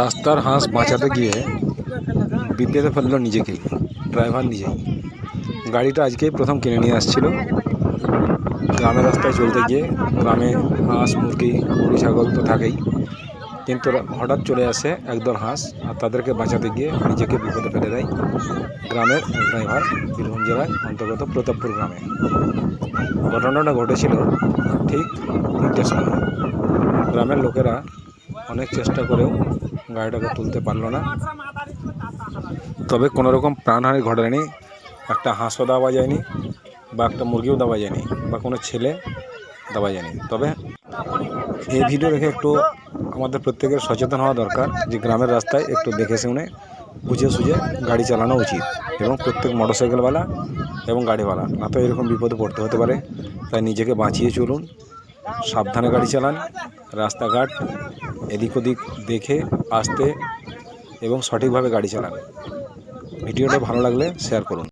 রাস্তার হাঁস বাঁচাতে গিয়ে বিপদে ফেলল নিজেকেই, ড্রাইভার নিজেই। গাড়িটা আজকেই প্রথম কিনে নিয়ে আসছিল। গ্রামের রাস্তায় চলতে গিয়ে গ্রামে হাঁস, মুরগি, গরু, ছাগল তো থাকেই। কিন্তু হঠাৎ চলে আসে একদল হাঁস আর তাদেরকে বাঁচাতে গিয়ে নিজেকে বিপদে ফেলে দেয় গ্রামের ড্রাইভার বীরভূম জেলায় অন্তর্গত প্রতাপপুর গ্রামে। ঘটনাটা ঘটেছিল ঠিক তিনটের সময়। গ্রামের লোকেরা অনেক চেষ্টা করেও গাড়িটাকে তুলতে পারল না। তবে কোনো রকম প্রাণহানি ঘটেনি। একটা হাঁসও দেওয়া যায়নি বা একটা মুরগিও দেওয়া যায়নি বা কোনো ছেলে দেওয়া যায়নি। তবে এই ভিডিও দেখে একটু আমাদের প্রত্যেকের সচেতন হওয়া দরকার যে গ্রামের রাস্তায় একটু দেখে শুনে, বুঝে সুঝে গাড়ি চালানো উচিত এবং প্রত্যেক মোটরসাইকেলওয়ালা এবং গাড়িওয়ালা। না তো এরকম বিপদে পড়তে হতে পারে। তাই নিজেকে বাঁচিয়ে চলুন, সাবধানে গাড়ি চালান, রাস্তাঘাট এদিক ওদিক দেখে আসতে এবং সঠিকভাবে গাড়ি চালান। ভিডিওটা ভালো লাগলে শেয়ার করুন।